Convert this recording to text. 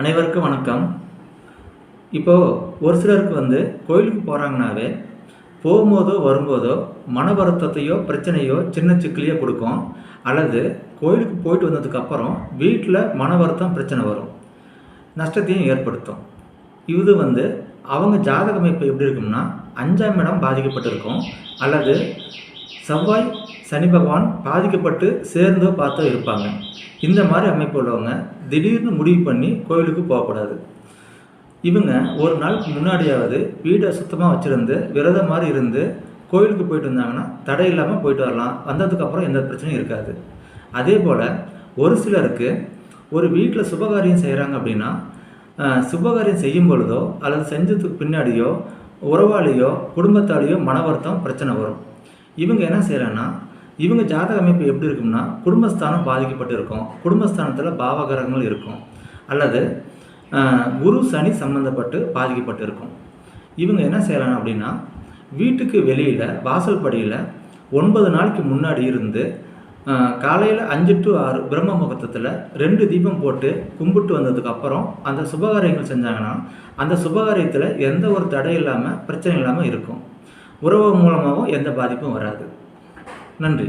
அனைவருக்கும் வணக்கம். இப்போது ஒரு சிலருக்கு வந்து கோயிலுக்கு போகிறாங்கனாவே போகும்போதோ வரும்போதோ மன வருத்தத்தையோ பிரச்சனையோ சின்ன சிக்கலையோ கொடுக்கும். அல்லது கோயிலுக்கு போயிட்டு வந்ததுக்கப்புறம் வீட்டில் மன வருத்தம் பிரச்சனை வரும். நஷ்டத்தையும் ஏற்படுத்தும். இது வந்து அவங்க ஜாதக அமைப்பு எப்படி இருக்கும்னா அஞ்சாம் இடம் பாதிக்கப்பட்டிருக்கும். அல்லது செவ்வாய் சனி பகவான் பாதிக்கப்பட்டு சேர்ந்தோ பார்த்தோ இருப்பாங்க. இந்த மாதிரி அமைப்பு உள்ளவங்க திடீர்னு முடிவு பண்ணி கோயிலுக்கு போகக்கூடாது. இவங்க ஒரு நாளுக்கு முன்னாடியாவது வீடை சுத்தமாக வச்சுருந்து விரதம் மாதிரி இருந்து கோயிலுக்கு போயிட்டு வந்தாங்கன்னா தடை இல்லாமல் போயிட்டு வரலாம். வந்ததுக்கப்புறம் எந்த பிரச்சனையும் இருக்காது. அதே போல் ஒரு சிலருக்கு ஒரு வீட்டில் சுபகாரியம் செய்கிறாங்க அப்படின்னா சுபகாரியம் செய்யும் பொழுதோ அல்லது செஞ்சதுக்கு பின்னாடியோ உறவாளியோ குடும்பத்தாலேயோ மன வருத்தம் பிரச்சனை வரும். இவங்க என்ன செய்கிறாங்கன்னா இவங்க ஜாதக அமைப்பு எப்படி இருக்கும்னா குடும்பஸ்தானம் பாதிக்கப்பட்டு இருக்கும். குடும்பஸ்தானத்தில் பாவகரங்கள் இருக்கும். அல்லது குரு சனி சம்மந்தப்பட்டு பாதிக்கப்பட்டு இருக்கும். இவங்க என்ன செய்யலாம் அப்படின்னா வீட்டுக்கு வெளியில் வாசல் படியில் ஒன்பது நாளைக்கு முன்னாடி இருந்து காலையில் அஞ்சு டு ஆறு பிரம்ம முகூர்த்தத்தில் ரெண்டு தீபம் போட்டு கும்பிட்டு வந்ததுக்கப்புறம் அந்த சுபகாரியங்கள் செஞ்சாங்கன்னா அந்த சுபகாரியத்தில் எந்த ஒரு தடை இல்லாமல் பிரச்சனை இல்லாமல் இருக்கும். உறவு மூலமாகவும் எந்த பாதிப்பும் வராது. நன்றி.